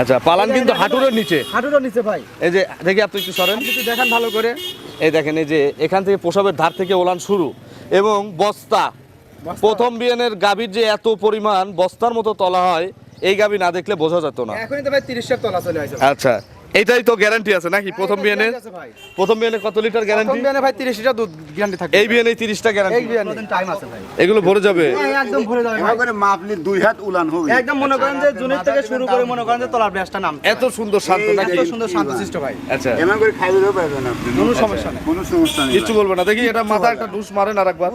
আচ্ছা পালান কিন্তু হাঁটুরের নিচে। হাঁটুরও নিচে ভাই। এই যে দেখি আপনি একটু সরেন। কিন্তু একটু দেখান ভালো করে। এই দেখেন এই যে এখান থেকে প্রসবের ধার থেকে ওলান শুরু। এবং বস্তা। প্রথম বিয়ানের গাভীর যে এত পরিমাণ বস্তার মতো তলা হয় এই গাভী না দেখলে বোঝা যেত না। এখনই তো ভাই তিরিশের তলা চলে আচ্ছা এটাই তো গ্যারান্টি আছে নাকি? প্রথম বিয়ানে প্রথম বিয়ানে কত লিটার প্রথম গ্যারান্টি বিয়ানে ভাই তিরিশ লিটার দুধ গ্যারান্টি থাকে এই বিয়ানে তিরিশটা এই গ্যারান্টি বিয়ানে টাইম আছে ভাই? এগুলো ভরে যাবে। হ্যাঁ, একদম ভরে যাবে ভাই। করে মাপলি দুই হাত উলান হবে। একদম মনে করেন যে জুনের থেকে শুরু করে মনে করেন যে তলার ব্যাসটা নাম এত সুন্দর শান্ত নাকি? এত সুন্দর শান্তশিষ্ট ভাই। আচ্ছা। এমন করে খাই দিলেও পারবেন আপনি। কোনো সমস্যা নেই। কোনো সমস্যা নেই কিছু বলব না। দেখি এটা মাথা একটা ডুস মারেন আর একবার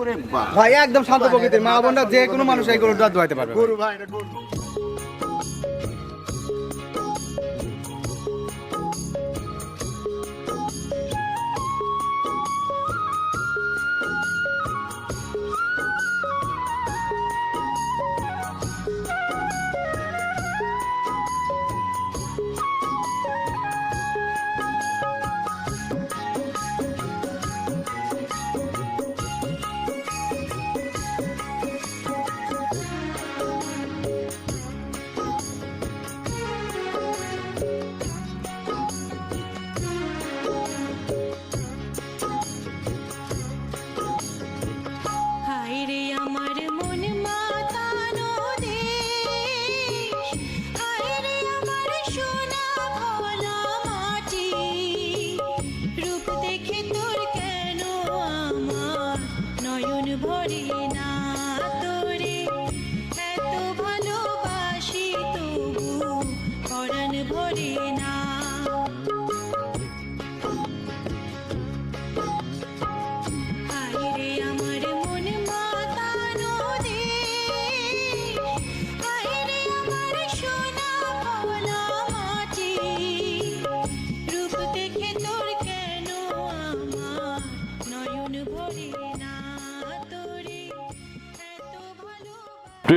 ভাই একদম শান্ত প্রকৃতির। মা বোনরা যে কোনো মানুষ এই গরুটা দোয়াইতে পারবে গরু ভাই এটা গরু।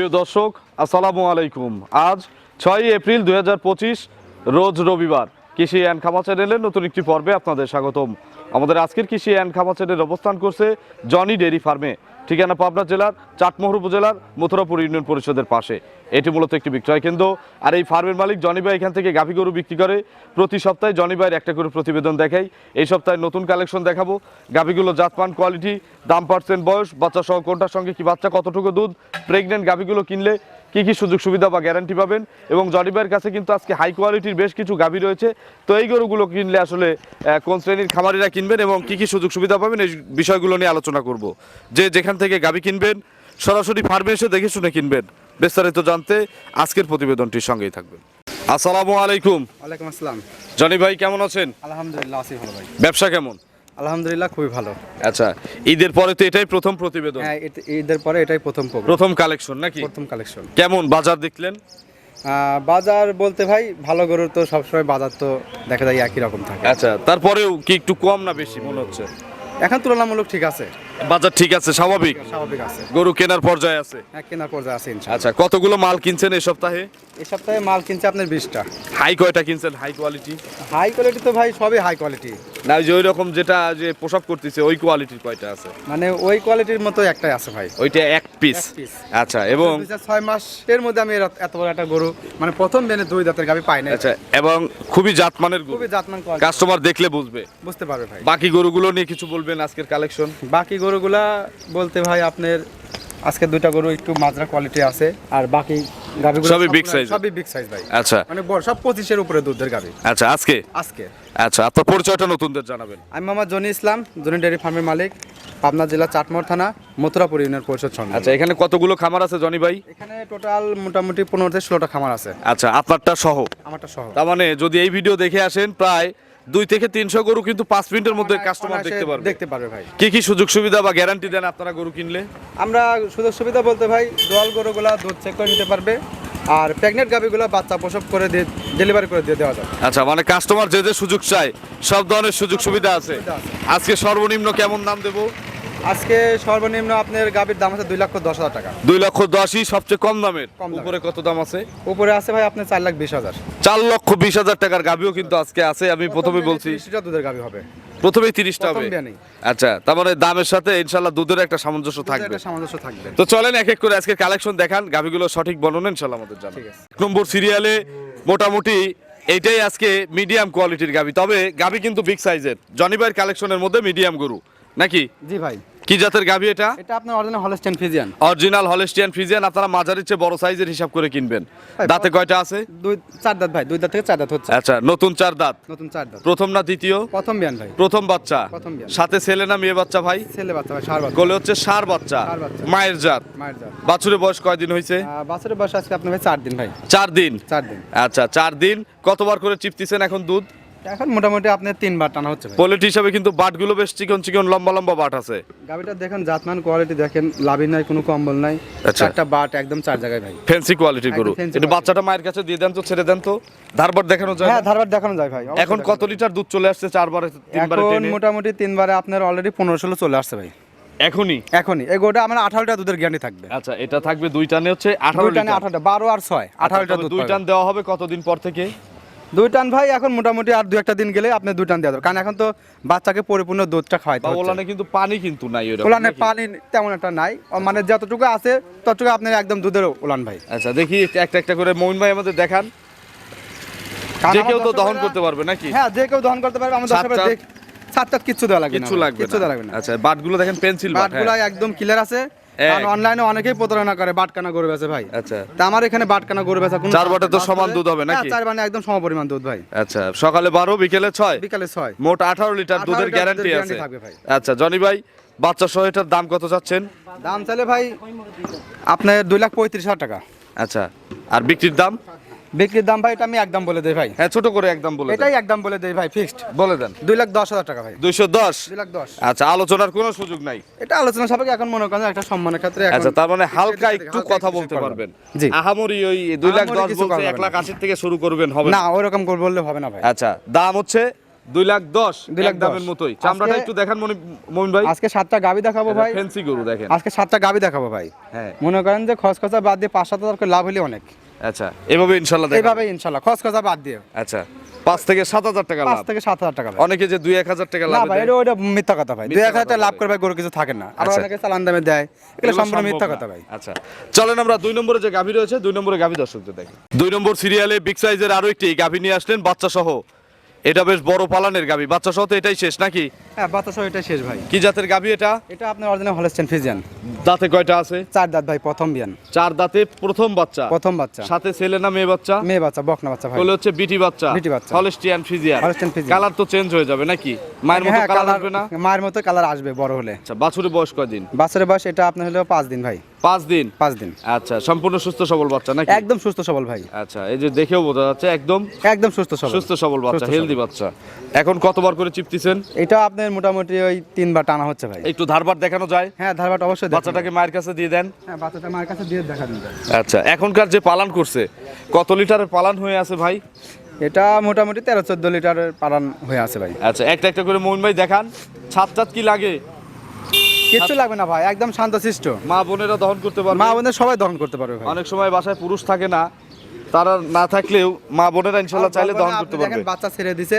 প্রিয় দর্শক, আসসালামু আলাইকুম। আজ ছয় এপ্রিল দুই হাজার পঁচিশ, রোজ রবিবার কৃষি অ্যান্ড খামা চ্যানেলের নতুন একটি পর্বে আপনাদের স্বাগতম। আমাদের আজকের কৃষি অ্যান্ড খামা চ্যানেল অবস্থান করছে জনি ডেরি ফার্মে। ঠিকানা পাবনা জেলার, চাটমোহর উপজেলার, মথুরাপুর ইউনিয়ন পরিষদের পাশে। এটি মূলত একটি বিক্রয় কেন্দ্র। আর এই ফার্মের মালিক জনি ভাই এখান থেকে গাভী গরু বিক্রি করে। প্রতি সপ্তাহে জনি ভাইয়ের একটা করে প্রতিবেদন দেখাই। এই সপ্তাহে নতুন কালেকশন দেখাবো। গাভীগুলো জাতমান, কোয়ালিটি, দাম পার্সেন্ট, বয়স, বাচ্চা সহ কোনটার সঙ্গে কি বাচ্চা, কতটুকু দুধ, প্রেগনেন্ট গাভীগুলো কিনলে কি কি সুযোগ সুবিধা বা গ্যারান্টি পাবেন? এবং জনি ভাইয়ের কাছে কিন্তু আজকে হাই কোয়ালিটির বেশ কিছু গাভী রয়েছে। তো এই গরুগুলো কিনলে আসলে কোন শ্রেণির খামারিরা কিনবেন এবং কি কি সুযোগ সুবিধা পাবেন এই বিষয়গুলো নিয়ে আলোচনা করব। যে যেখান থেকে গাভী কিনবেন সরাসরি ফার্মে এসে দেখে শুনে কিনবেন। বিস্তারিত জানতে আজকের প্রতিবেদনটির সঙ্গেই থাকবেন। আসসালামু আলাইকুম। ওয়ালাইকুম আসসালাম। জনি ভাই কেমন আছেন? আলহামদুলিল্লাহ আছি ভালো ভাই। ব্যবসা কেমন? আলহামদুলিল্লাহ খুবই ভালো। আচ্ছা ঈদের পরে তো এটাই প্রথম প্রতিবেদন? হ্যাঁ ঈদের পরে এটাই প্রথম প্রথম কালেকশন নাকি? প্রথম কালেকশন। কেমন বাজার দেখলেন? বাজার বলতে ভাই ভালো গরুর তো সবসময় বাজার তো দেখা যায় একই রকম থাকে। আচ্ছা তারপরেও কি একটু কম না বেশি মনে হচ্ছে? এখন তুলনামূলক ঠিক আছে। বাজার ঠিক আছে স্বাভাবিক? স্বাভাবিক আছে। গরু কেনার পর্যায়ে আছে? হ্যাঁ কেনার পর্যায়ে আছে আচ্ছা কতগুলো মাল কিনছেন এই সপ্তাহে? এই সপ্তাহে মাল কিনছে আপনার বিশটা। হাই কয়টা কিনছেন? High quality? হাই কোয়ালিটি তো ভাই সবই হাই কোয়ালিটি। না ওই যে ওই রকম যেটা যে পোশাক করতেছে ওই কোয়ালিটির কয়টা আছে? মানে ওই কোয়ালিটির মতো একটাই আছে ভাই। ওইটা এক পিস আচ্ছা এবং ছয় মাসের মধ্যে আমি এত বড় একটা গরু মানে প্রথম বেনে দুই দাঁতের গাবি পাই না আচ্ছা এবং খুবই জাতমানের গরু। খুবই জাতমান কাস্টমার দেখলে বুঝবে। বুঝতে পারবে ভাই। বাকি গরুগুলো নিয়ে কিছু বলবেন আজকের কালেকশন বাকি গরুগুলা বলতে ভাই আপনার আজকে দুইটা গরু একটু মাজরা কোয়ালিটি আছে আর বাকি গাবিগুলো সবই big size সবই বিগ সাইজ ভাই। আচ্ছা। মানে বড় সব উপরে দুধের আচ্ছা আজকে? আজকে। আচ্ছা আপনার পরিচয়টা নতুনদের জানাবেন। আমি জনি ইসলাম জনি ডেয়ারি ফার্মের মালিক পাবনা জেলা চাটমোহর থানা মথুরাপুর ইউনিয়ন পরিষদ সঙ্গে। আচ্ছা এখানে কতগুলো খামার আছে জনি ভাই? এখানে টোটাল মোটামুটি পনেরো থেকে ষোলোটা খামার আছে। আচ্ছা আপনারটা সহ। আমারটা সহ। তার মানে যদি এই ভিডিও দেখে আসেন প্রায় দুই থেকে তিনশো গরু কিন্তু পাঁচ মিনিটের মধ্যে কাস্টমার দেখতে পারবে দেখতে পারবে। ভাই। কি কি সুযোগ সুবিধা বা গ্যারান্টি দেন আপনারা গরু কিনলে? আমরা সুযোগ সুবিধা বলতে ভাই দোয়াল গরুগুলা দুধ চেক করে নিতে পারবে আর প্রেগনেন্ট গাভিগুলো বাচ্চা প্রসব করে দিয়ে ডেলিভারি করে দিয়ে দেওয়া যাবে। আচ্ছা মানে কাস্টমার যে যে সুযোগ চায় সব ধরনের সুযোগ সুবিধা আছে। আজকে সর্বনিম্ন কেমন দাম দেবো? আজকে সর্বনিম্ন আপনার গাভির দাম আছে দুই লক্ষ দশ হাজার টাকা। দুই লক্ষ দশই সবচেয়ে কম দামের। কম উপরে কত দাম আছে? উপরে আছে ভাই আপনার চার লাখ বিশ হাজার। চার লক্ষ বিশ হাজার টাকার গাভিও কিন্তু আজকে আছে আমি প্রথমে বলছি। দুধের গাভি হবে। প্রথমেই তিরিশটা হবে। আচ্ছা তার মানে দামের সাথে ইনশাল্লাহ দুধের একটা সামঞ্জস্য থাকবে। একটা সামঞ্জস্য থাকবে। তো চলেন এক এক করে আজকে কালেকশন দেখান গাভিগুলো সঠিক বর্ণনা ইনশাল্লাহ আমাদের আছে। এক নম্বর সিরিয়ালে মোটামুটি এইটাই আজকে মিডিয়াম কোয়ালিটির গাভি। তবে গাভি কিন্তু বিগ সাইজের জনিবার কালেকশনের মধ্যে মিডিয়াম গরু। নাকি? জি ভাই। কি জাতের গাভি এটা? এটা আপনার original Holstein Friesian original Holstein Friesian আপনারা মাঝারির চেয়ে বড় সাইজের হিসাব করে কিনবেন। দাঁতে কয়টা আছে? দুই চার দাঁত ভাই দুই দাঁত থেকে চার দাঁত হচ্ছে। আচ্ছা নতুন চার দাঁত? নতুন চার দাঁত। প্রথম না দ্বিতীয়? প্রথম বিয়ান ভাই। প্রথম বাচ্চা? প্রথম বিয়ান। সাথে ছেলে না মেয়ে বাচ্চা ভাই? ছেলে বাচ্চা ভাই সার বাচ্চা। কোলে হচ্ছে সার বাচ্চা। মায়ের জাত? মায়ের জাত। বাছুরের বয়স কয়দিন হয়েছে? আহ, বাছুরের বয়স আজকে আপনার ভাই চার দিন ভাই। চার দিন? চার দিন। আচ্ছা চার দিন। কতবার করে চিপতিছেন এখন দুধ? এখন মোটামুটি আপনার টানা হচ্ছে পোলেট হিসাবে কিন্তু বাটগুলো বেশ চিকন চিকন লম্বা লম্বা বাট আছে। গাবিটা দেখেন জাতমান কোয়ালিটি দেখেন লাভি নাই কোনো কম্বল নাই। আচ্ছা। চারটা বাট একদম চার জায়গায় ভাই। ফ্যান্সি গরু। quality। বাচ্চাটা মায়ের কাছে দিয়ে দেন তো ছেড়ে দেন তো। ধারবার দেখানো যায় হ্যাঁ ধারবার দেখানো যায় ভাই এখন কত লিটার দুধ চলে আসছে চারবারে। তিনবারে এখন মোটামুটি তিনবারে আপনার অলরেডি পনেরো ষোলো চলে আসছে ভাই। এখনই? এখনই। এই গোটা আমার আঠারো লিটার দুধের গ্যারান্টি থাকবে। আচ্ছা এটা থাকবে দুই টানে হচ্ছে আঠারো টানে আঠারোটা বারো আর ছয় আঠারো লিটার দুধ দুই টান দেওয়া হবে কতদিন পর থেকে? দুই টান ভাই এখন মোটামুটি আর দু একটা দিন গেলে আপনি দুই টান দেওয়া যাবে। কারণ এখন তো বাচ্চাকে পরিপূর্ণ দুধটা খাওয়াইতে বা হচ্ছে। ওলানে কিন্তু পানি কিন্তু নাই নাকি? পানি তেমন একটা নাই। মানে যতটুকু আছে ততটুকু আপনি একদম দুধের ওলান ভাই। আচ্ছা দেখি একটা একটা করে মইন ভাই আমাদের দেখান। যে কেউ তো দহন করতে পারবে নাকি? হ্যাঁ যে কেউ দহন করতে পারবে আমার সাত দর্শকেরা দেখ সাত চার কিচ্ছু দেওয়া লাগবে না কিচ্ছু লাগবে কিচ্ছু না। দেওয়া লাগবে আচ্ছা বাটগুলো দেখেন পেন্সিল বাট বাটগুলো একদম ক্লিয়ার আছে। কারণ অনলাইনে অনেকেই প্রতারণা করে বাটকানা গরু বেচে ভাই। আচ্ছা। তা আমার এখানে বাটকানা গরু বেচা কোনো চার বাটে তো সমান দুধ হবে নাকি? চার একদম সম পরিমাণ দুধ ভাই। আচ্ছা সকালে বারো বিকেলে ছয়? বিকেলে ছয়। মোট আঠারো লিটার দুধের গ্যারান্টি আছে। থাকবে ভাই। আচ্ছা জনি ভাই বাচ্চা সহ এটার দাম কত চাচ্ছেন? দাম চাইলে ভাই আপনার দুই লাখ পঁয়ত্রিশ হাজার টাকা। আচ্ছা আর বিক্রির দাম? বিক্রির দাম ভাই এটা আমি একদম বলে দেই ভাই। হ্যাঁ ছোট করে একদম বলে এটাই একদম বলে দেই ভাই ফিক্সড বলে দেন। দুই লাখ দশ হাজার টাকা ভাই। দুইশো দশ? দুই লাখ দশ। আচ্ছা আলোচনার কোনো সুযোগ নাই। এটা আলোচনা সাপেক্ষে এখন মনে করেন একটা সম্মানের ক্ষেত্রে আচ্ছা তার মানে হালকা একটু কথা বলতে পারবেন। জি। আহামরি ওই দুই লাখ দশ বলতে এক লাখ। আশির থেকে শুরু করবেন হবে না ওইরকম করে বললে হবে না ভাই। আচ্ছা দাম হচ্ছে দুই লাখ দশ দুই লাখ দামের মতোই। চামড়াটা একটু দেখান মনি মমিন ভাই। আজকে সাতটা গাবি দেখাবো ভাই। ফেন্সি গরু দেখেন। আজকে সাতটা গাবি দেখাবো ভাই। হ্যাঁ। মনে করেন যে খসখসা বাদ দিয়ে পাঁচ সাত হাজার লাভ হলে অনেক। আচ্ছা এভাবে ইনশাল্লাহ এভাবে ইনশাল্লাহ বাদ দিয়ে আচ্ছা পাঁচ থেকে সাত হাজার টাকা লাভ। থেকে সাত হাজার টাকা অনেকে যে দুই এক হাজার টাকা লাভ ভাই এটা ওইটা মিথ্যা কথা ভাই। দুই এক হাজার টাকা লাভ করে ভাই গরু কিছু থাকে না। আর আচ্ছা। অনেকে চালান দামে দেয়। এগুলো সম্পূর্ণ মিথ্যা কথা ভাই। আচ্ছা চলেন আমরা দুই নম্বরে যে গাভী রয়েছে দুই নম্বরে গাভী দর্শকদের দেখি দুই নম্বর সিরিয়ালে বিগ সাইজের আরও একটি গাভী নিয়ে আসলেন বাচ্চা সহ এটা বেশ বড় পালানের গাবি। বাচ্চা সহ তো এটাই শেষ নাকি? হ্যাঁ বাতাস এটা শেষ ভাই। কি জাতের গাবি এটা? এটা আপনার অরিজিনাল হলস্টেন ফিজিয়ান দাঁতে কয়টা আছে? চার দাঁত ভাই প্রথম বিয়ান। চার দাঁতে প্রথম বাচ্চা। প্রথম বাচ্চা। সাথে ছেলে না মেয়ে বাচ্চা? মেয়ে বাচ্চা বকনা বাচ্চা ভাই। বলে হচ্ছে বিটি বাচ্চা। বিটি বাচ্চা। Holstein Friesian Holstein Friesian। Colour তো চেঞ্জ হয়ে যাবে নাকি? মায়ের মতো হ্যাঁ কালার কালার আসবে না? মায়ের মতো কালার আসবে বড় হলে। আচ্ছা বাছুরের বয়স কয়দিন? বাচ্চার বয়স এটা আপনার হলো পাঁচ দিন ভাই। পাঁচ দিন? পাঁচ দিন। আচ্ছা সম্পূর্ণ সুস্থ সবল বাচ্চা নাকি? একদম সুস্থ সবল ভাই। আচ্ছা এই যে দেখেও বোঝা যাচ্ছে একদম একদম সুস্থ সবল। সুস্থ সবল বাচ্চা হেলদি বাচ্চা। এখন কতবার করে চিপতিছেন? এটা আপনার মোটামুটি ওই তিনবার টানা হচ্ছে ভাই। একটু ধারবার দেখানো যায়? হ্যাঁ ধারবাট অবশ্যই। বাচ্চাটাকে মায়ের কাছে দিয়ে দেন। হ্যাঁ বাচ্চাটা মায়ের কাছে দিয়ে দেখা দিন আচ্ছা এখনকার যে পালন করছে কত লিটারের পালন হয়ে আছে ভাই? এটা মোটামুটি তেরো চোদ্দ লিটারের পালন হয়ে আছে ভাই। আচ্ছা একটা একটা করে মোহন ভাই দেখান। ছাদ ছাদ কি লাগে? কিচ্ছু লাগবে না ভাই একদম শান্তশিষ্ট। মা বোনেরা দহন করতে পারবে। মা বোনের সবাই দহন করতে পারবে অনেক সময় বাসায় পুরুষ থাকে না তারা না থাকলেও মা বোনেরা ইনশাল্লাহ চাইলে দহন করতে দেখেন পারবে। বাচ্চা ছেড়ে দিছে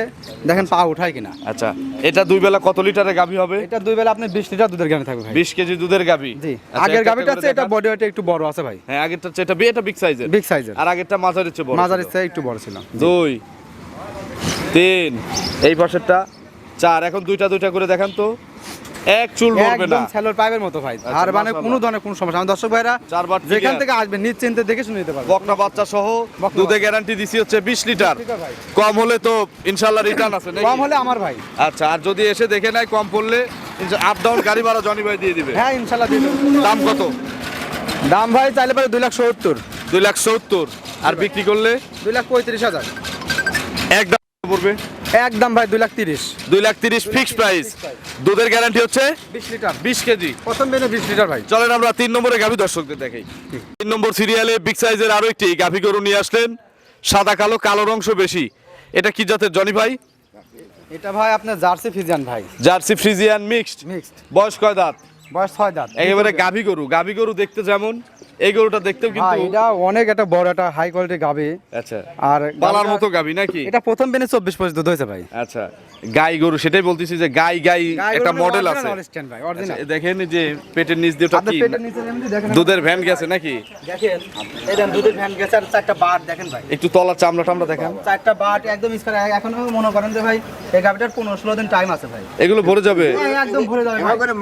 দেখেন পা উঠায় কিনা। আচ্ছা এটা দুই বেলা কত লিটারের গাভী হবে? এটা দুই বেলা আপনি বিশ লিটার দুধের গাড়ি থাকবে ভাই। বিশ কেজি দুধের গাভী। জি আচ্ছা, আগের গাভিটা আছে এটা বডি ওয়েট একটু বড় আছে ভাই। হ্যাঁ আগেরটা এটা এটা বিগ সাইজের বিগ সাইজের আর আগেরটা মাঝারির চেয়ে বড় মাঝারি ছিল। চেয়ে একটু বড় ছিল। দুই তিন এই পাশেরটা চার এখন দুইটা দুইটা করে দেখান তো। এক চুল নড়বে না। একদম স্যালোর পাইপের মতো ভাই। আচ্ছা, আর মানে কোনো ধরনের কোনো সমস্যা আমার দর্শক ভাইরা চারবার যেখান থেকে আসবে নিশ্চিন্তে দেখে শুনে নিতে পারবে বকনা বাচ্চা সহ দুধে গ্যারান্টি দিছি হচ্ছে বিশ লিটার। কম হলে তো ইনশাল্লাহ রিটার্ন আছে নাকি? কম হলে আমার ভাই। আচ্ছা আর যদি এসে দেখে নেয় কম পড়লে আপ ডাউন গাড়ি ভাড়া জনি ভাই দিয়ে দিবে। হ্যাঁ ইনশাল্লাহ দিয়ে দেবো। দাম কত? দাম ভাই চাইলে পারে দুই লাখ সত্তর। দুই লাখ সত্তর। আর বিক্রি করলে? দুই লাখ পঁয়ত্রিশ হাজার। এক দাম পড়বে। একদম ভাই দুই লাখ তিরিশ। দুই লাখ তিরিশ ফিক্স প্রাইস দুধের গ্যারান্টি হচ্ছে বিশ লিটার। বিশ কেজি। প্রথম দিনে বিশ লিটার ভাই। চলেন আমরা তিন নম্বরে গাভী দর্শকদের দেখাই। তিন নম্বর সিরিয়ালে বিগ সাইজের আরও একটি গাভী গরু নিয়ে আসলেন। সাদা কালো কালোর অংশ বেশি। এটা কি জাতের? জনি ভাই? এটা ভাই আপনার জার্সি ফিজিয়ান ভাই। জার্সি ফ্রিজিয়ান মিক্সড মিক্সড বয়স কয় দাঁত? বয়স ছয় দাঁত। একেবারে গাভী গরু। গাভী গরু দেখতে যেমন এই গরুটা দেখতেও কিন্তু এটা অনেক একটা বড় একটা হাই কোয়ালিটি গাবে। আচ্ছা। আর পালার মতো গাবি নাকি? এটা প্রথম বেনে চব্বিশ হয়েছে ভাই। আচ্ছা গাই গরু সেটাই বলতেছি যে গাই গাই একটা মডেল আছে। ভাই আচ্ছা, দেখেন যে পেটের নিচ দিয়ে কি? এমনি দেখেন। দুধের ভ্যান গেছে নাকি? দেখেন দুধের ভ্যান গেছে আর চারটা বাট দেখেন ভাই। একটু তলার চামড়া টামড়া দেখেন। চারটা বাট একদম স্কোয়ার এখনও মনে করেন যে ভাই এই গাভিটার পনেরো ষোলো দিন টাইম আছে ভাই। এগুলো ভরে যাবে? হ্যাঁ, একদম ভরে যাবে করে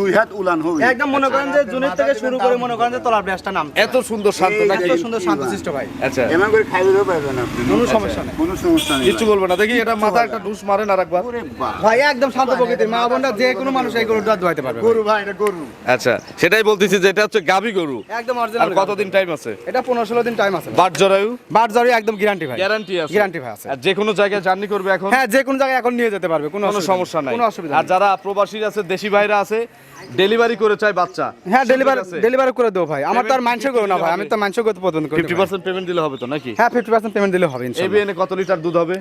দুই হাত উলান হবে একদম মনে করেন যে জুনের থেকে শুরু করে মনে করেন যে তলার ব্যাসটা নাম এত সুন্দর শান্ত নাকি? এত সুন্দর শান্তশিষ্ট ভাই। আচ্ছা। এমন করে খাইলেও পারবেন আপনি কোনো সমস্যা নেই। কোনো সমস্যা নেই কিচ্ছু বলব না। দেখি এটা মাথা একটা ডুস মারেন ভাই একদম শান্ত প্রকৃতির মা বোনরা যে কোনো মানুষ এই গরুটা পারবে গরু ভাই। এটা গরু। আচ্ছা সেটাই বলতেছি যে এটা হচ্ছে গাবি গরু। একদম আর কতদিন টাইম আছে? এটা পনেরো ষোলো দিন টাইম আছে বাট জরায়ু? বাট জরি একদম গ্যারান্টি ভাই। গ্যারান্টি আছে। গ্যারান্টি ভাই আছে। আর যে কোনো জায়গায় জার্নি করবে এখন? হ্যাঁ যে কোনো জায়গায় এখন নিয়ে যেতে পারবে কোনো কোনো সমস্যা নাই। কোনো অসুবিধা আর যারা প্রবাসী আছে দেশি ভাইরা আছে ডেলিভারি করে চায় বাচ্চা। হ্যাঁ ডেলিভারি ডেলিভারি করে দেবো ভাই। আমার তো আর মানুষের করো না ভাই আমি তো মানুষের করতে পছন্দ করি ফিফটি পার্সেন্ট পেমেন্ট দিলে হবে তো নাকি? হ্যাঁ ফিফটি পার্সেন্ট পেমেন্ট দিলে হবে এই বিয়ানে কত লিটার দুধ হবে?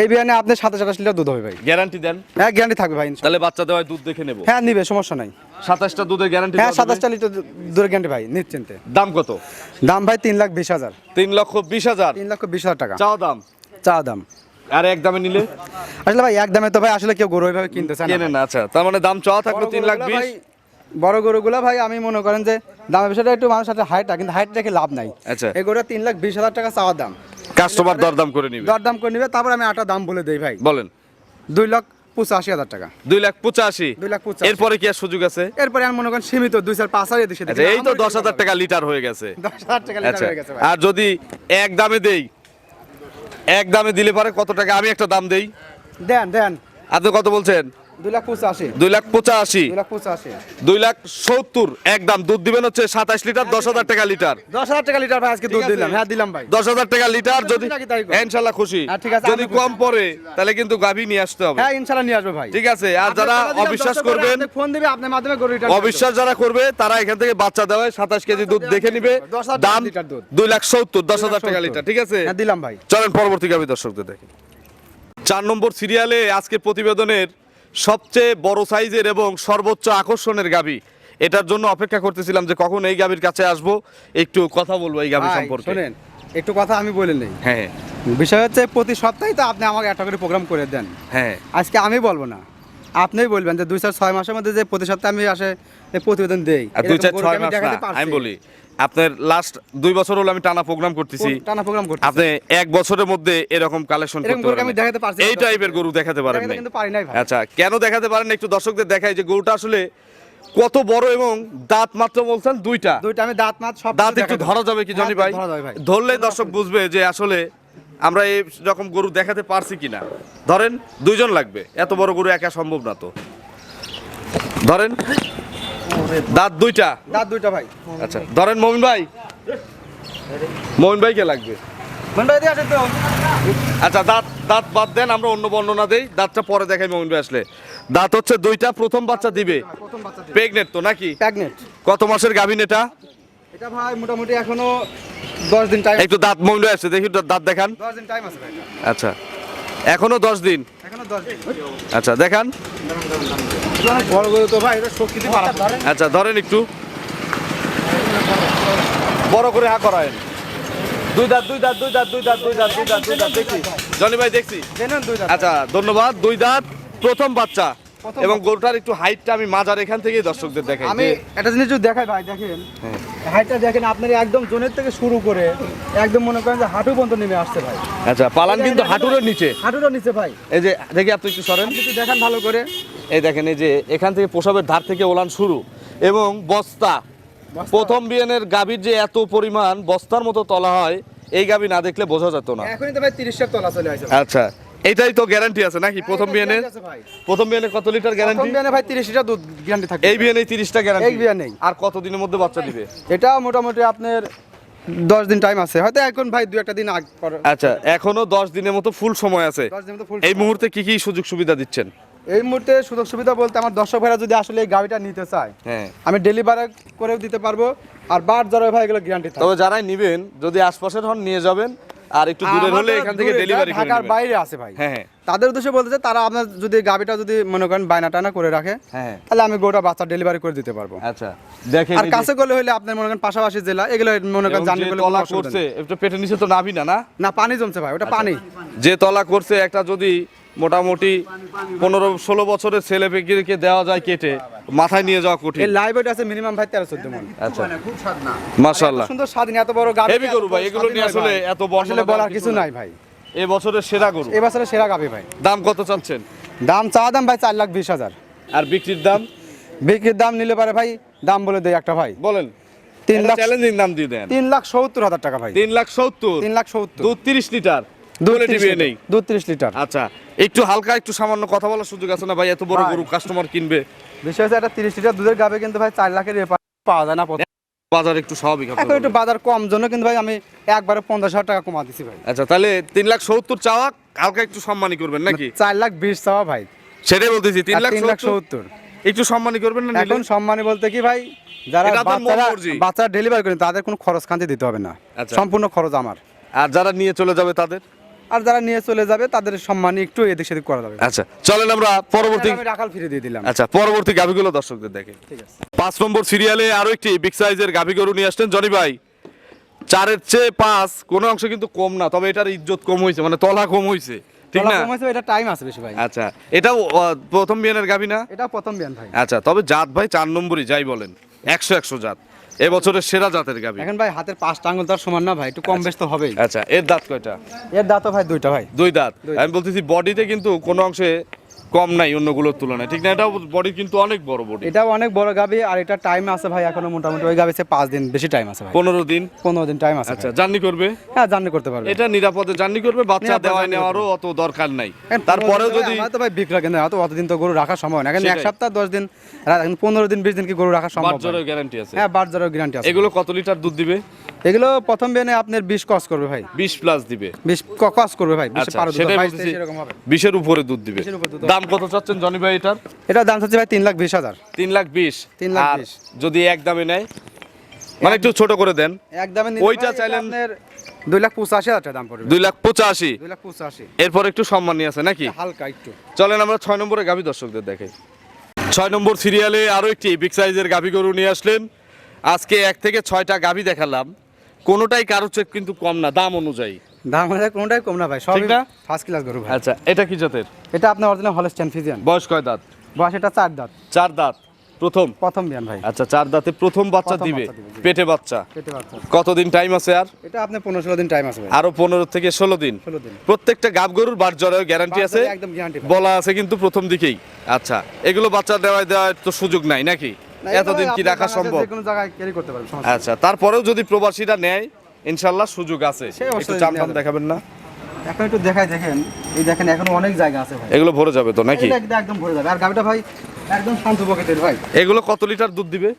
এই বিয়ানে আপনার সাতাশ আঠাশ লিটার দুধ হবে ভাই। গ্যারান্টি দেন। হ্যাঁ গ্যারান্টি থাকবে ভাই তাহলে বাচ্চা দেওয়ায় দুধ দেখে নেব। হ্যাঁ নিবে সমস্যা নাই। সাতাশটা দুধের গ্যারান্টি হ্যাঁ সাতাশটা লিটার দূরে গ্যারান্টি ভাই নিশ্চিন্তে। দাম কত? দাম ভাই তিন লাখ বিশ হাজার। তিন লক্ষ বিশ হাজার? তিন লক্ষ বিশ হাজার টাকা। চাও দাম? চা দাম। আর এক দামে নিলে? আসলে ভাই এক দামে তো ভাই আসলে কেউ গরু ওইভাবে কিনতে চায় না আচ্ছা। তার মানে দাম চাওয়া থাকল তিন লাখ বিশ? বড় গরুগুলো ভাই আমি মনে করেন যে দামের বিষয়টা একটু মানুষ সাথে কিন্তু হাইট রেখে লাভ নাই। আচ্ছা। গরুটা তিন লাখ বিশ হাজার টাকা দাম। কাস্টমার দরদাম করে নিবে। দর দাম করে নিবে তারপর আমি আটা দাম বলে দেই ভাই। বলেন। দুই লাখ পঁচাশি হাজার টাকা। দুই লাখ পঁচাশি। দুই লাখ পঁচাশি। এরপরে কি আর সুযোগ আছে? এরপরে আমি মনে করেন সীমিত দুই চার পাঁচ হাজার দেশে আচ্ছা এই তো দশ হাজার টাকা লিটার হয়ে গেছে। দশ হাজার টাকা লিটার আচ্ছা হয়ে গেছে আর যদি এক দামে দেই এক দামে দিলে পারে কত টাকা? আমি একটা দাম দেই। দেন দেন। আপনি কত বলছেন? দুই লাখ পঁচাশি। দুই লাখ পঁচাশি। দুই লাখ পঁচাশি। দুই লাখ সত্তর। একদম দুধ দিবেন হচ্ছে সাতাশ লিটার দশ হাজার টাকা লিটার। দশ হাজার টাকা লিটার ভাই আজকে দুধ দিলাম। হ্যাঁ দিলাম ভাই। দশ হাজার টাকা লিটার যদি? ইনশাল্লাহ খুশি। হ্যাঁ, যদি কম পড়ে তাহলে কিন্তু গাভী নিয়ে আসতে হবে। হ্যাঁ ইনশাল্লাহ নিয়ে আসবে ভাই। ঠিক আছে। আর যারা অবিশ্বাস করবেন ফোন দিবে আপনার মাধ্যমে গরু অবিশ্বাস যারা করবে তারা এখান থেকে বাচ্চা দেওয়ায় সাতাশ কেজি দুধ দেখে নিবে। দাম দুই লাখ সত্তর দশ হাজার টাকা লিটার। ঠিক আছে? হ্যাঁ দিলাম ভাই। চলেন পরবর্তী গাভী দর্শকদের দেখি। চার নম্বর সিরিয়ালে আজকে প্রতিবেদনের সবচেয়ে বড় সাইজের এবং সর্বোচ্চ আকর্ষণের গাবি এটার জন্য অপেক্ষা করতেছিলাম যে কখন এই গাবির কাছে আসব। একটু কথা বলব এই গাবি সম্পর্কে। শোনেন একটু কথা আমি বলে নেই। হ্যাঁ বিষয় হচ্ছে প্রতি সপ্তাহে তো আপনি আমাকে একটা করে প্রোগ্রাম করে দেন। হ্যাঁ। আজকে আমি বলব না। আপনিই বলবেন যে দুই চার ছয় মাসের মধ্যে যে প্রতি সপ্তাহে আমি আসে প্রতিবেদন দেই। আর দুই চার ছয় মাস না আমি বলি আপনার লাস্ট দুই বছর হলো আমি টানা প্রোগ্রাম করতেছি। টানা প্রোগ্রাম করতে আপনি এক বছরের মধ্যে এরকম কালেকশন করতে পারেন আমি দেখাতে পারছি এই টাইপের গরু দেখাতে পারেন নাই। কিন্তু পারি নাই ভাই। আচ্ছা কেন দেখাতে পারেন না? একটু দর্শকদের দেখাই যে গরুটা আসলে কত বড় এবং দাঁত মাত্র বলছেন দুইটা। দুইটা আমি দাঁত মাত সব দাঁত একটু ধরা যাবে কি জানি ভাই? ধরা ভাই। ধরলে দর্শক বুঝবে যে আসলে আমরা এই রকম গরু দেখাতে পারছি কিনা? ধরেন দুইজন লাগবে। এত বড় গরু একা সম্ভব না তো। ধরেন দাঁত দুইটা। দাঁত দুইটা ভাই। আচ্ছা ধরেন মমিন ভাই। মমিন ভাই কে লাগবে? আচ্ছা দাঁত দাঁত বাদ দেন আমরা অন্য বর্ণনা দেই। দাঁতটা পরে দেখাই মমিন ভাই আসলে। দাঁত হচ্ছে দুইটা প্রথম বাচ্চা দিবে। প্রথম বাচ্চা দিবে। প্রেগনেন্ট তো নাকি? প্রেগনেন্ট কত মাসের গাভিন এটা? এটা ভাই মোটামুটি এখনও দশ দিন টাইম একটু দাঁত মমিন ভাই আসছে দেখি দাঁত দেখান। দশ দিন টাইম আছে আচ্ছা। এখনও দশ দিন? এখনও দশ দিন। আচ্ছা দেখান। বড় গরু তো ভাই এটা শক্তি আচ্ছা ধরেন একটু। বড় করে হা করায়েন। দুই দাঁত দুই দাঁত দুই দাঁত দুই দাঁত দুই দাঁত দুই দাঁত দুই দাঁত দেখছি জনি ভাই দেখছি। জেনেন দুই দাঁত। আচ্ছা ধন্যবাদ। দুই দাঁত প্রথম বাচ্চা। এবং গরুটার একটু হাইটটা আমি মাজার এখান থেকেই দর্শকদের দেখাই আমি একটা জিনিস যদি দেখাই ভাই দেখেন। হ্যাঁ। হাইটটা দেখেন আপনার একদম জোনের থেকে শুরু করে একদম মনে করেন যে হাঁটু পর্যন্ত নেমে আসছে ভাই। আচ্ছা পালান কিন্তু হাঁটুরের নিচে। হাঁটুটা নিচে ভাই। এই যে দেখি আপনি একটু সরেন। একটু দেখান ভালো করে। এই দেখেন এই যে এখান থেকে প্রসবের ধার থেকে ওলান শুরু এবং বস্তা। প্রথম বিয়ানের গাভীর যে এত পরিমাণ বস্তার মতো তলা হয় এই গাভী না দেখলে বোঝা যেত না। এখনই তো ভাই তিরিশের তলা চলে আসে আচ্ছা এটাই তো গ্যারান্টি আছে নাকি? প্রথম বিয়ানের ভাই। প্রথম বিয়ানে কত লিটার প্রথম গ্যারান্টি বিয়ানে ভাই তিরিশ লিটার দুধ গ্যারান্টি থাকে এই বিয়ানে তিরিশটা গ্যারান্টি এই বিয়ানেই। আর কত দিনের মধ্যে বাচ্চা দিবে? এটা মোটামুটি আপনার দশ দিন টাইম আছে। হয়তো এখন ভাই দু একটা দিন আগ আচ্ছা এখনও দশ দিনের মতো ফুল সময় আছে। এই মুহূর্তে কি কি সুযোগ সুবিধা দিচ্ছেন? এই মুহূর্তে সুযোগ সুবিধা বলতে আমার দর্শক ভাইরা যদি আসলে এই গাড়িটা নিতে চায় হ্যাঁ। আমি ডেলিভারি করেও দিতে পারব। আর বার যারা ভাই এগুলো গ্যারান্টি তবে যারাই নিবেন যদি আশপাশের হন নিয়ে যাবেন। আর একটু হলে এখান থেকে ডেলিভারি করে ঢাকার বাইরে আছে ভাই। হ্যাঁ হ্যাঁ। তাদের উদ্দেশ্যে বলতে চাই, তারা আপনার যদি গাবিটা যদি মনে করেন বায়না টানা করে রাখে হ্যাঁ তাহলে আমি গোটা বাচ্চা ডেলিভারি করে দিতে পারব। আচ্ছা দেখেন আর কাছে করলে হলে আপনার মনে করেন পাশাপাশি জেলা এগুলো মনে করেন তলা করছে। এটা পেটের নিচে তো নাবি না না? না পানি জমছে ভাই ওটা পানি। যে তলা করছে একটা যদি মোটামুটি পনেরো ষোলো বছরের ছেলে পেকিকে দেওয়া যায় কেটে মাথায় নিয়ে যাওয়া কঠিন। লাইভ ওয়েট আছে মিনিমাম ভাই তেরো চোদ্দ মন। আচ্ছা। খুব স্বাদ না। মাশাল্লাহ এত সুন্দর স্বাধীন এত বড় হেভি গরু ভাই এগুলো নিয়ে আসলে এত বড় আসলে বলার কিছু নাই ভাই। এ বছরের সেরা গরু। এবছরে সেরা গাবি ভাই। দাম কত চাচ্ছেন? দাম চা দাম ভাই চার লাখ বিশ হাজার। আর বিক্রির দাম? বিক্রির দাম নিলে পারে ভাই দাম বলে দেয় একটা ভাই। বলেন। তিন লাখ চ্যালেঞ্জিং দাম দিয়ে দেন। তিন লাখ সত্তর হাজার টাকা ভাই। তিন লাখ সত্তর? তিন লাখ সত্তর। দু তিরিশ লিটার। দুধ দুধ নেই। দুধ তিরিশ লিটার। আচ্ছা। একটু হালকা একটু সামান্য কথা বলার সুযোগ আছে না ভাই? এত বড় গরু কাস্টমার কিনবে। বিষয় হচ্ছে একটা তিরিশ লিটার দুধের গাবে কিন্তু ভাই চার লাখের পাওয়া যায় না। বাজার একটু স্বাভাবিক এখন একটু বাজার কম জন্য কিন্তু ভাই আমি একবারে পঞ্চাশ হাজার টাকা কমা দিছি ভাই। আচ্ছা তাহলে তিন লাখ সত্তর চাওয়া হালকা একটু সম্মানী করবেন নাকি? চার লাখ বিশ চাওয়া ভাই। সেটাই বলতেছি তিন লাখ তিন লাখ সত্তর? একটু সম্মানী করবেন না? এখন সম্মানী বলতে কি ভাই যারা বাচ্চারা বাচ্চারা ডেলিভারি করেন তাদের কোনো খরচ খান্তি দিতে হবে না। আচ্ছা। সম্পূর্ণ খরচ আমার। আর যারা নিয়ে চলে যাবে তাদের? আর যারা নিয়ে চলে যাবে তাদের সম্মানী একটু এদিক সেদিক করা যাবে। আচ্ছা চলেন আমরা পরবর্তী আমি রাখাল ফিরে দিয়ে দিলাম। আচ্ছা পরবর্তী গাভিগুলো দর্শকদের দেখে। ঠিক আছে। পাঁচ নম্বর সিরিয়ালে আরও একটি বিগ সাইজের গাভি গরু নিয়ে আসছেন। জনি ভাই চারের চেয়ে পাঁচ কোনো অংশ কিন্তু কম না তবে এটার ইজ্জত কম হয়েছে মানে তলা কম হয়েছে ঠিক না? কম হয়েছে, এটা টাইম আছে বেশি ভাই। আচ্ছা এটাও প্রথম বিয়ানের গাভি না? এটা প্রথম বিয়ান ভাই। আচ্ছা তবে জাত ভাই চার নম্বরই যাই বলেন একশো একশো জাত। এবছরের সেরা জাতের গাবি এখন ভাই হাতের পাঁচটা আঙুল তার সমান না ভাই একটু কম বেশ তো হবেই। আচ্ছা এর দাঁত কয়টা? এর দাঁতও ভাই দুইটা ভাই। দুই দাঁত। আমি বলতেছি বডিতে কিন্তু কোনো অংশে কম নাই অন্যগুলোর তুলনায় ঠিক না? এটাও বডি কিন্তু অনেক বড় বডি এটাও অনেক বড় গাবি আর এটা টাইম আছে ভাই এখনও মোটামুটি। ওই গাবিতে পাঁচ দিন বেশি টাইম আছে ভাই। পনেরো দিন? পনেরো দিন টাইম আছে আচ্ছা জার্নি করবে? হ্যাঁ জার্নি করতে পারবে। এটা নিরাপদে জার্নি করবে বাচ্চা journey নেওয়ারও অত দরকার নাই। তারপরেও যদি আমার তো ভাই বিক্রা কেন অত অতদিন তো গরু রাখা সম্ভব না। এখন এক সপ্তাহ দশ দিন পনেরো দিন বিশ দিন কি গরু রাখা সম্ভব? বাচ্চারও গ্যারান্টি আছে। হ্যাঁ যারও গ্যারান্টি আছে। এগুলো কত লিটার দুধ দিবে? এগুলো প্রথম বেনে আপনার বিশ কস করবে ভাই। বিশ প্লাস দিবে। বিশ কস করবে ভাই আচ্ছা বিশের উপরে দুধ দিবে। বিশের উপরে দুধ দাম কত চাচ্ছেন জনি ভাই এটার? এটা দাম চাচ্ছি ভাই তিন লাখ বিশ হাজার। তিন লাখ বিশ। তিন লাখ বিশ। যদি এক দামে নেয়? মানে একটু ছোট করে দেন। একদমে ওইটা চাইলেন- দুই লাখ পঁচাশি হাজার টাকা দাম পড়বে। দুই লাখ পঁচাশি। দুই লাখ পঁচাশি। এরপর একটু সম্মানী আছে নাকি? হালকা একটু। চলেন আমরা ছয় নম্বরে গাভী দর্শকদের দেখাই। ছয় নম্বর সিরিয়ালে আরও একটি বিগ সাইজের গাভী গরু নিয়ে আসলেন। আজকে এক থেকে ছয়টা গাভী দেখালাম। কোনোটাই কারও চেক কিন্তু কম না দাম অনুযায়ী। দাম মানে কোনটাই কম না ভাই সবই না? ফার্স্ট ক্লাস গরু ভাই। আচ্ছা এটা কি জাতের? এটা আপনার অরিজিনাল হলস্টেন ফিজিয়ান বয়স কয় দাঁত? বয়স এটা চার দাঁত। চার দাঁত প্রথম? প্রথম বিয়ান ভাই। আচ্ছা চার দাঁতে প্রথম বাচ্চা দিবে। পেটে বাচ্চা। পেটে বাচ্চা কতদিন টাইম আছে আর? এটা আপনার পনেরো ষোলো দিন টাইম আছে ভাই। আরও পনেরো থেকে ষোলো দিন। ষোলো দিন। প্রত্যেকটা গাব গরুর বার জ্বরেও গ্যারান্টি আছে। একদম গ্যারান্টি বলা আছে কিন্তু প্রথম দিকেই। আচ্ছা এগুলো বাচ্চা দেওয়ায় দেওয়ার তো সুযোগ নাই নাকি? এতদিন কি রাখা সম্ভব? কোনো জায়গায় ক্যারি করতে সমস্যা আচ্ছা তারপরেও যদি প্রবাসীরা নেয় ইনশাল্লাহ সুযোগ আছে। একটু চাম টাম দেখাবেন না? এখন একটু দেখাই দেখেন এই দেখেন এখনও অনেক জায়গা আছে ভাই। এগুলো ভরে যাবে তো নাকি? একদম- ভরে যাবে। আর গাবিটা ভাই একদম শান্ত প্রকৃতির ভাই। এগুলো কত লিটার দুধ দিবে?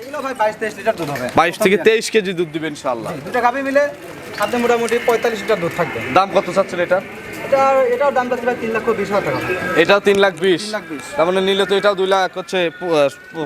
এগুলো ভাই বাইশ তেইশ লিটার দুধ হবে। বাইশ থেকে তেইশ কেজি দুধ দিবে ইনশাল্লাহ দুটা গাবি মিলে আপনি মোটামুটি পঁয়তাল্লিশ লিটার দুধ থাকবে। দাম কত চাচ্ছেন এটা এটা এটাও দাম পাচ্ছে ভাই তিন লক্ষ বিশ হাজার টাকা। এটাও তিন লাখ বিশ। তার মানে নিলে তো এটাও দুই লাখ হচ্ছে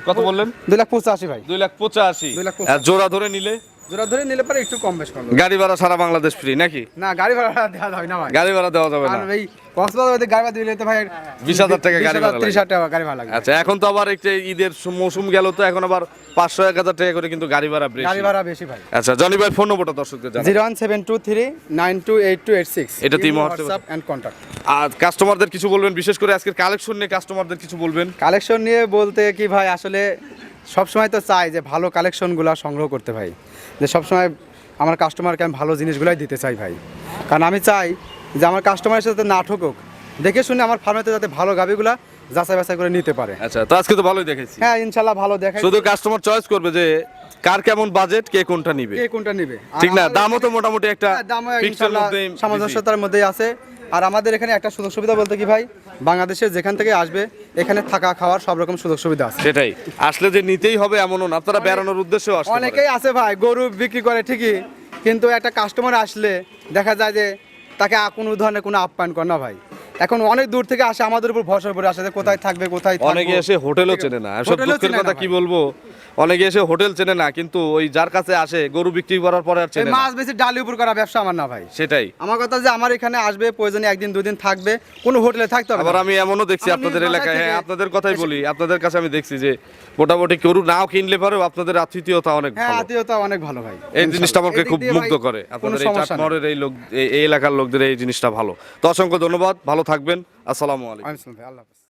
কত বললেন? দুই লাখ পঁচাশি ভাই। দুই লাখ পঁচাশি। দুই লাখ পঁচাশি। আর জোড়া ধরে নিলে? জোড়া ধরে নিলে পরে একটু কম বেশ করবে গাড়ি ভাড়া সারা বাংলাদেশ ফ্রি নাকি? না গাড়ি ভাড়া দেওয়া যাবে না ভাই। গাড়ি ভাড়া দেওয়া যাবে না। ভাই কক্সবাজার গাড়ি ভাড়া দিলে তো ভাই বিশ হাজার টাকা গাড়ি ভাড়া ত্রিশ হাজার টাকা গাড়ি ভাড়া লাগবে আচ্ছা এখন তো আবার একটা ঈদের মৌসুম গেল তো এখন আবার পাঁচশো এক হাজার টাকা করে কিন্তু গাড়ি ভাড়া বেশি। গাড়ি ভাড়া বেশি ভাই। আচ্ছা জনি ভাই ফোন নম্বরটা দর্শকদের জানান। Zero one seven two three nine two eight two eight six. এটা তিন মুহূর্তে- হোয়াটসঅ্যাপ। অ্যান্ড কন্ট্যাক্ট আর কাস্টমারদের কিছু বলবেন? বিশেষ করে আজকের কালেকশন নিয়ে কাস্টমারদের কিছু বলবেন? কালেকশন নিয়ে বলতে কি ভাই আসলে সবসময় তো চাই যে ভালো কালেকশনগুলো সংগ্রহ করতে ভাই। যে সবসময় আমার কাস্টমারকে আমি ভালো জিনিসগুলাই দিতে চাই ভাই। কারণ আমি চাই যে আমার কাস্টমারের সাথে না ঠকুক দেখে শুনে আমার ফার্মেতে যাতে ভালো গাবিগুলা যাচাই বাছাই করে নিতে পারে। আচ্ছা তো আজকে তো ভালোই দেখেছি। হ্যাঁ ইনশাল্লাহ ভালো দেখাই। শুধু কাস্টমার চয়েস করবে যে কার কেমন বাজেট কে কোনটা নিবে। কে কোনটা নিবে। ঠিক না? দামও তো মোটামুটি একটা হ্যাঁ, দামও ফিক্সের ইনশাল্লাহ সামঞ্জস্যতার মধ্যেই আছে। আর আমাদের এখানে একটা সুযোগ সুবিধা বলতে কি ভাই? বাংলাদেশের যেখান থেকে আসবে এখানে থাকা খাওয়ার সব রকম সুযোগ সুবিধা আছে। সেটাই। আসলে যে নিতেই হবে এমনও না আপনারা বেড়ানোর উদ্দেশ্যে আসতে পারেন। অনেকেই আছে ভাই গরু বিক্রি করে ঠিকই কিন্তু একটা কাস্টমার আসলে দেখা যায় যে তাকে কোনো ধরনের কোনো আপ্যায়ন করে না ভাই। এখন অনেক দূর থেকে আসে আমাদের উপর ভরসা করে আসে যে কোথায় থাকবে কোথায়। অনেকে এসে হোটেলও চেনে না। দুঃখের কথা কি বলব? অনেকে এসে হোটেল চেনে না কিন্তু ওই যার কাছে আসে গরু বিক্রি করার পরে আর চেনে না। মাছ বেশি ডালি উপর করা ব্যবসা আমার না ভাই। সেটাই। আমার কথা যে আমার এখানে আসবে প্রয়োজনে একদিন দুদিন থাকবে কোনো হোটেলে থাকতে হবে আবার না। আমি এমনও দেখছি আপনাদের এলাকায় হ্যাঁ থেকে আপনাদের কথাই বলি আপনাদের কাছে আমি দেখছি যে মোটামুটি গরু নাও কিনলে পারেও আপনাদের আতিথিয়তা অনেক হ্যাঁ ভালো। আত্মীয়তা অনেক ভালো ভাই। এই জিনিসটা আমাকে খুব দিয়ে মুগ্ধ ভাই করে। কোনো আপনাদের এই সমস্যা নেই। চাটমোহরের এই লোক এই এই এলাকার লোকদের এই জিনিসটা ভালো। তো অসংখ্য ধন্যবাদ ভালো থাকবেন। আসসালামু আলাইকুম। আমি শুনতে- আল্লাহ হাফেজ।